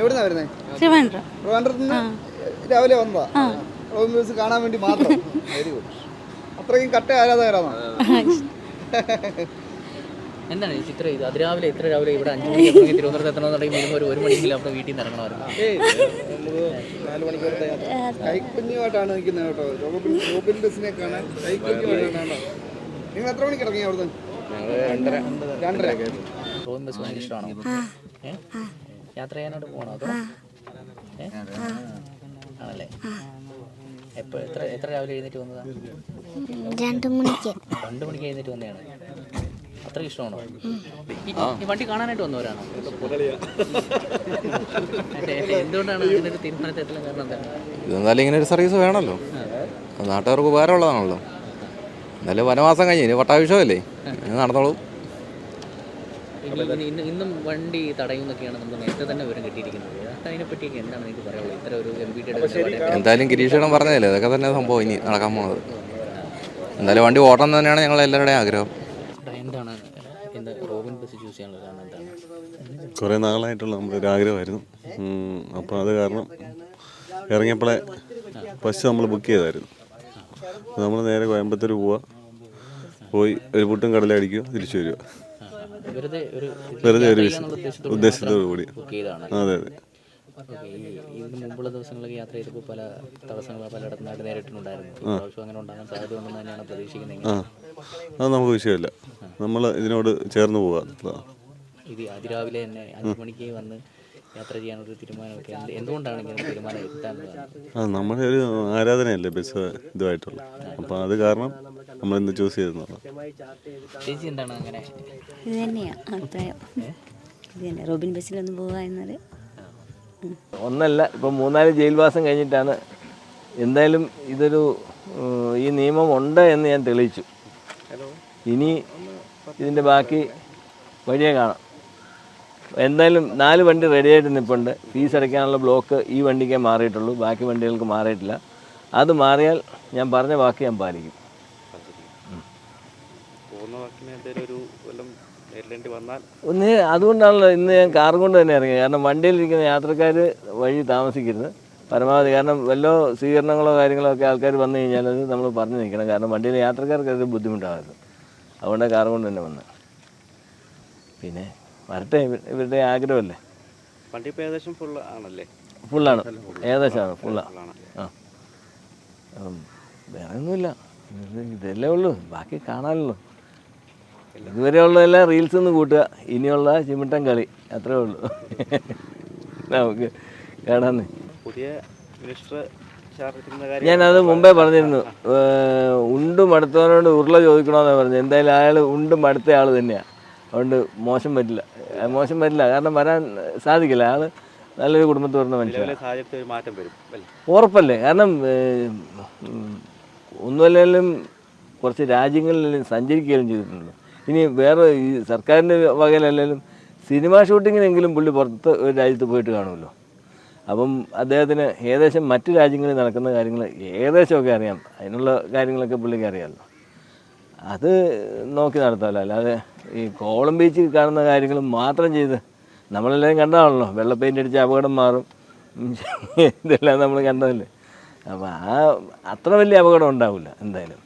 എവിടുന്നാ വരുന്നേ? ട്രിവാൻഡ്രം ട്രിവാൻഡ്രത്ത് നിന്ന് രാവിലെ വന്നതാ. റോബിൻ കാണാൻ വേണ്ടി മാത്രം. Very good. അത്രയും കട്ട ആരാധകരാണോ? എന്താണ് ഈ ചിത്രം? ഇത് അതിരാവിലെ ഇത്ര രാവിലെ ഇവിടെ അഞ്ച് മണിക്ക് തിരുവനന്തപുരത്ത് എത്തണമെന്നുണ്ടെങ്കിൽ മിനിമം ഒരു ഒരു മണിക്കില്ല അവിടെ വീട്ടിൽ നിന്ന് ഇറങ്ങണമായിരുന്നു. കൈക്കുഞ്ഞുമായിട്ടാണ് നിൽക്കുന്നത് കേട്ടോ. റോബിൻ കാണാൻ കൈക്കുഞ്ഞുമായിട്ടാണ് നിങ്ങൾ എത്ര മണിക്ക് ഇറങ്ങി അവിടുന്ന്? രണ്ടര. റോബിൻ ബസ് ഭയങ്കര ഇഷ്ടമാണോ? യാത്ര ചെയ്യാനായിട്ട് പോകണോ അതോ? ആണല്ലേ. എപ്പോ എത്ര എത്ര രാവിലെ എഴുന്നേറ്റ് വന്നതാ? രണ്ട് മണിക്ക്. രണ്ട് മണിക്ക് എഴുന്നേറ്റ് വന്നതാണ്. അത്ര ഇഷ്ടമാണോ? ഈ- വണ്ടി കാണാനായിട്ട് വന്നവരാണോ? എന്തുകൊണ്ടാണ് അങ്ങനെ ഒരു തീരുമാനത്തെ കാരണം എന്താണ്? ഇതെന്തായാലും ഇങ്ങനെ ഒരു സർവീസ് വേണമല്ലോ നാട്ടുകാർക്ക് ഉപകാരമുള്ളതാണല്ലോ. എന്നാലും വനവാസം കഴിഞ്ഞ് ഇനി പട്ടാഭിഷമല്ലേ ഇനി നടന്നോളൂ. ഇനി ഇനി ഇന്ന് ഇന്നും വണ്ടി തടയുന്നൊക്കെയാണ് നമ്മൾ നേരത്തെ തന്നെ വിവരം കിട്ടിയിരിക്കുന്നത്. അതിനെപ്പറ്റിയൊക്കെ എന്താണ് നിങ്ങൾക്ക് പറയാനുള്ളത്? ഇത്ര ഒരു എം പി ടിയുടെ എന്തായാലും ഗിരീഷേടം പറഞ്ഞതല്ലേ? അതൊക്കെ തന്നെ സംഭവം ഇനി നടക്കാൻ പോകുന്നത് എന്തായാലും വണ്ടി ഓടണം തന്നെയാണ് ഞങ്ങൾ എല്ലാവരുടെയും ആഗ്രഹം. എന്താണ് എന്ത് റോബിൻ ബസ് ചൂസ് ചെയ്യാനുള്ള കാരണം എന്താണ്? കുറേ നാളായിട്ടുള്ള നമ്മുടെ ഒരു ആഗ്രഹമായിരുന്നു. അപ്പോൾ അത് കാരണം ഇറങ്ങിയപ്പോഴേ ബസ് നമ്മൾ ബുക്ക് ചെയ്തായിരുന്നു. നമ്മൾ നേരെ കോയമ്പത്തൂർ പോവുക പോയി ഒരു പുട്ടും കടലടിക്കുക തിരിച്ചു വരിക. വെറുതെ ഒരു വെറുതെ ഒരു ഉദ്ദേശത്തോട് കൂടി ബുക്ക് അതെ അതെ. ഓക്കെ ഇതിന് മുമ്പുള്ള ദിവസങ്ങളിലൊക്കെ യാത്ര ചെയ്തപ്പോൾ പല തടസ്സങ്ങൾ പലയിടത്തുനിന്നായിട്ട് നേരിട്ടുണ്ടായിരുന്നു പ്രാവശ്യം അങ്ങനെ ഉണ്ടാകാൻ സാധ്യത ഉണ്ടെന്ന് തന്നെയാണ് പ്രതീക്ഷിക്കുന്നത് അത് നമുക്ക് വിഷയമില്ല. നമ്മൾ ഇതിനോട് ചേർന്ന്. ഇത് അതിരാവിലെ തന്നെ അഞ്ച് മണിക്ക് വന്ന് യാത്ര ചെയ്യാനൊരു തീരുമാനമൊക്കെ എന്ത് എന്തുകൊണ്ടാണ് ഇങ്ങനെ തീരുമാനം നമ്മുടെ ഒരു ആരാധനയല്ലേ ബസ് ഇതുമായിട്ടുള്ള അപ്പോൾ അത് കാരണം നമ്മൾ ഇന്ന് ചൂസ് ചെയ്തെന്നുള്ളത് ചേച്ചി എന്താണ് അങ്ങനെ? ഇത് തന്നെയാണ് അഭിപ്രായം ഇത് തന്നെ. റോബിൻ ബസ്സിലൊന്ന് പോവുക എന്നത് ഒന്നല്ല ഇപ്പം മൂന്നാൽ ജയിൽവാസം കഴിഞ്ഞിട്ടാണ്. എന്തായാലും ഇതൊരു ഈ നിയമം ഉണ്ട് എന്ന് ഞാൻ തെളിയിച്ചു. ഇനി ഇതിന്റെ ബാക്കി വഴിയെ കാണാം. എന്തായാലും നാല് വണ്ടി റെഡിയായിട്ട് നിൽപ്പുണ്ട് ഫീസ് അടയ്ക്കാനുള്ള ബ്ലോക്ക് ഈ വണ്ടിക്കേ മാറിയിട്ടുള്ളൂ. ബാക്കി വണ്ടികൾക്ക് മാറിയിട്ടില്ല. അത് മാറിയാൽ ഞാൻ പറഞ്ഞ ബാക്കി ഞാൻ പാലിക്കും. ഒന്ന് അതുകൊണ്ടാണല്ലോ ഇന്ന് ഞാൻ കാർ കൊണ്ട് തന്നെ ഇറങ്ങി കാരണം വണ്ടിയിലിരിക്കുന്ന യാത്രക്കാർ വഴി താമസിക്കരുത്. പരമാവധി. കാരണം വല്ലോ സ്വീകരണങ്ങളോ കാര്യങ്ങളോ ഒക്കെ ആൾക്കാർ വന്നു കഴിഞ്ഞാൽ അത് നമ്മൾ പറഞ്ഞു നിൽക്കണം. കാരണം വണ്ടിയിലെ യാത്രക്കാർക്ക് അത് ബുദ്ധിമുട്ടാകരുത് അതുകൊണ്ട് കാർ കൊണ്ട് തന്നെ വന്ന് പിന്നെ വരട്ടെ ഇവ- ഇവരുടെ ആഗ്രഹമല്ലേ? വണ്ടി ഇപ്പോൾ ഏകദേശം ഫുൾ ആണല്ലേ? ഫുള്ളാണ് ഏകദേശമാണ്. ഫുള്ളാണ് ആ. വേറെ ഒന്നുമില്ല. ഇത് ഇതല്ലേ ഉള്ളൂ. ബാക്കി കാണാനല്ലോ. ഇതുവരെ ഉള്ളതല്ല റീൽസ് ഒന്ന് കൂട്ടുക. ഇനിയുള്ള ചിമിട്ടൻ കളി. അത്രേ ഉള്ളൂ. നമുക്ക് കാണാന്ന്. പുതിയ മിനിസ്റ്റർ ഞാനത് മുമ്പേ പറഞ്ഞിരുന്നു. ഉണ്ടും അടുത്തവനോട് ഉരുള ചോദിക്കണമെന്നാണ് പറഞ്ഞത്. എന്തായാലും അയാൾ ഉണ്ടും അടുത്ത ആൾ തന്നെയാണ് അതുകൊണ്ട് മോശം പറ്റില്ല. മോശം പറ്റില്ല. കാരണം വരാൻ സാധിക്കില്ല. ആൾ നല്ലൊരു കുടുംബത്തിൽ വരുന്ന മനുഷ്യൻ ഉറപ്പല്ലേ? കാരണം ഒന്നുമല്ലെങ്കിലും കുറച്ച് രാജ്യങ്ങളിൽ സഞ്ചരിക്കുകയും ചെയ്തിട്ടുണ്ട്. ഇനി വേറെ ഈ സർക്കാരിന്റെ വകയിലല്ലെങ്കിലും സിനിമ ഷൂട്ടിങ്ങിനെങ്കിലും പുള്ളി പുറത്ത് ഒരു രാജ്യത്ത് പോയിട്ട് കാണുമല്ലോ. അപ്പം അദ്ദേഹത്തിന് ഏകദേശം മറ്റു രാജ്യങ്ങളിൽ നടക്കുന്ന കാര്യങ്ങൾ ഏകദേശമൊക്കെ അറിയാം. അതിനുള്ള കാര്യങ്ങളൊക്കെ പുള്ളിക്ക് അറിയാമല്ലോ. അത് നോക്കി നടത്താമല്ലോ. അല്ലാതെ ഈ കോളം ബീച്ചിൽ കാണുന്ന കാര്യങ്ങൾ മാത്രം ചെയ്ത് നമ്മളെല്ലാവരും കണ്ടതാണല്ലോ. വെള്ള പെയിന്റ് അടിച്ച് അപകടം മാറും. ഇതെല്ലാം നമ്മൾ കണ്ടതല്ലേ? അപ്പോൾ ആ അത്ര വലിയ അപകടം ഉണ്ടാവില്ല എന്തായാലും.